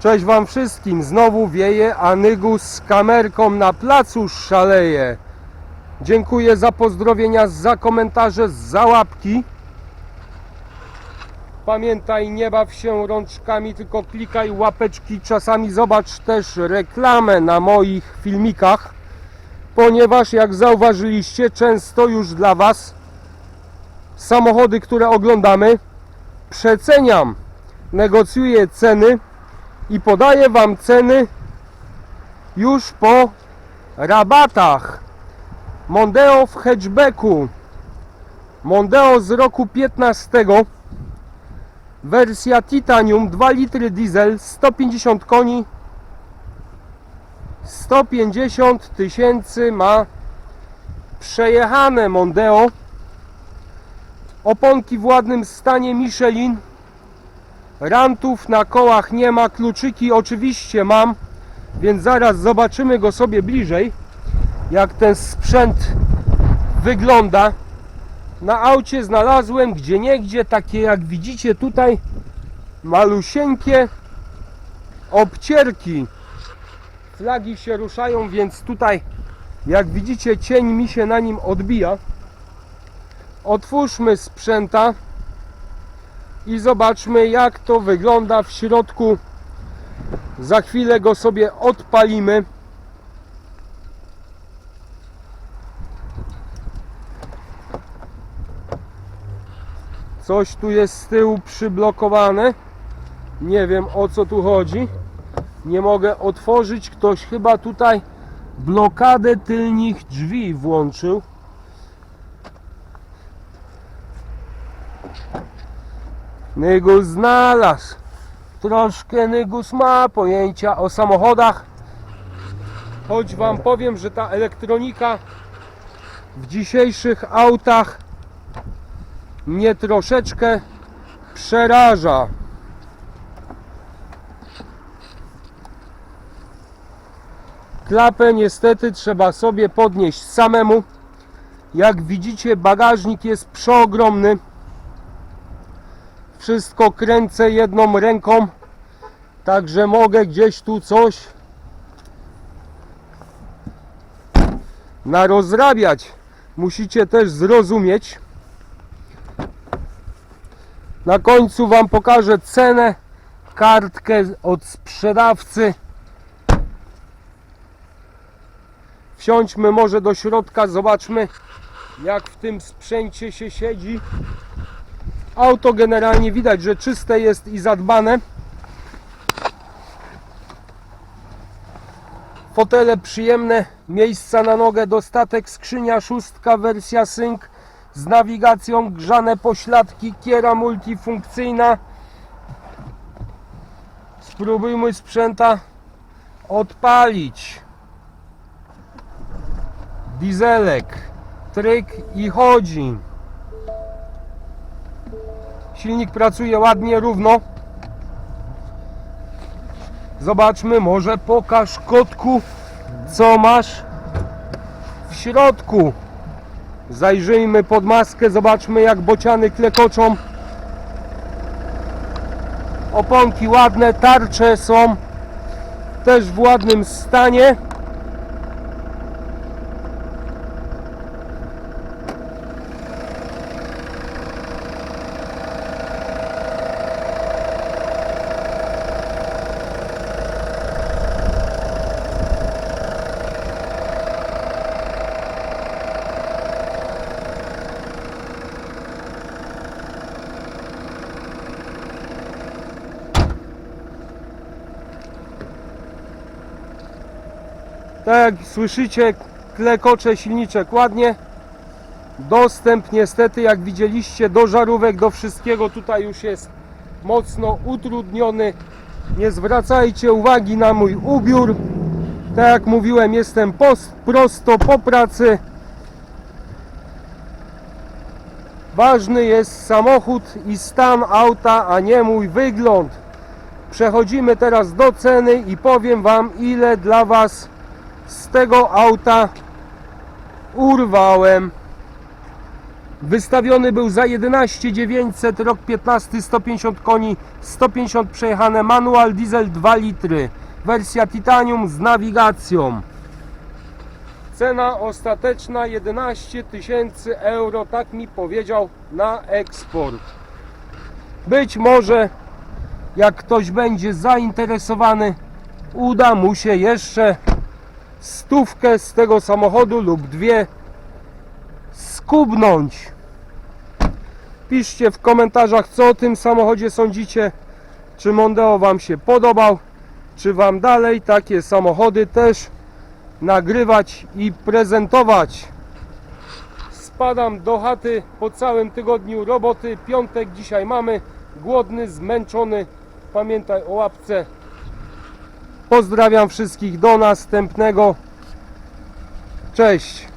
Cześć Wam wszystkim, znowu wieje, a Nygus z kamerką na placu szaleje. Dziękuję za pozdrowienia, za komentarze, za łapki. Pamiętaj, nie baw się rączkami, tylko klikaj łapeczki. Czasami zobacz też reklamę na moich filmikach, ponieważ jak zauważyliście, często już dla Was samochody, które oglądamy, przeceniam, negocjuję ceny i podaję Wam ceny już po rabatach. Mondeo w hatchbacku. Mondeo z roku 15. Wersja Titanium 2 litry diesel 150 koni 150 tysięcy ma przejechane Mondeo oponki w ładnym stanie Michelin Rantów na kołach nie ma, kluczyki oczywiście mam, więc zaraz zobaczymy go sobie bliżej, jak ten sprzęt wygląda. Na aucie znalazłem gdzie niegdzie takie jak widzicie tutaj malusieńkie obcierki. Flagi się ruszają, więc tutaj jak widzicie cień mi się na nim odbija. Otwórzmy sprzęta i zobaczmy jak to wygląda w środku. Za chwilę go sobie odpalimy. Coś tu jest z tyłu przyblokowane. Nie wiem o co tu chodzi. Nie mogę otworzyć. Ktoś chyba tutaj blokadę tylnych drzwi włączył. Nygus znalazł. Troszkę Nygus ma pojęcia o samochodach. Choć Wam powiem, że ta elektronika w dzisiejszych autach mnie troszeczkę przeraża. Klapę niestety trzeba sobie podnieść samemu. Jak widzicie bagażnik jest przeogromny. Wszystko kręcę jedną ręką, także mogę gdzieś tu coś narozrabiać. Musicie też zrozumieć. Na końcu Wam pokażę cenę, kartkę od sprzedawcy. Wsiądźmy może do środka, zobaczmy jak w tym sprzęcie się siedzi. Auto generalnie widać, że czyste jest i zadbane. Fotele przyjemne, miejsca na nogę, dostatek, skrzynia szóstka, wersja sync z nawigacją, grzane pośladki, kiera multifunkcyjna. Spróbujmy sprzęta odpalić. Dieselek, tryk i chodzi. Silnik pracuje ładnie, równo. Zobaczmy, może pokaż kotku, co masz w środku. Zajrzyjmy pod maskę, zobaczmy jak bociany klekoczą. Oponki ładne, tarcze są też w ładnym stanie. Tak jak słyszycie, klekocze silniczek ładnie. Dostęp niestety, jak widzieliście, do żarówek, do wszystkiego tutaj już jest mocno utrudniony. Nie zwracajcie uwagi na mój ubiór. Tak jak mówiłem, jestem post, prosto po pracy. Ważny jest samochód i stan auta, a nie mój wygląd. Przechodzimy teraz do ceny i powiem Wam, ile dla Was z tego auta urwałem. Wystawiony był za 11 900, rok 15, 150 koni, 150 przejechane, manual diesel 2 litry, wersja titanium z nawigacją. Cena ostateczna 11 tysięcy euro, tak mi powiedział na eksport. Być może, jak ktoś będzie zainteresowany, uda mu się jeszcze stówkę z tego samochodu lub dwie skubnąć. Piszcie w komentarzach, co o tym samochodzie sądzicie. Czy Mondeo Wam się podobał? Czy Wam dalej takie samochody też nagrywać i prezentować? Spadam do chaty po całym tygodniu roboty. Piątek dzisiaj mamy. Głodny, zmęczony. Pamiętaj o łapce. Pozdrawiam wszystkich do następnego. Cześć.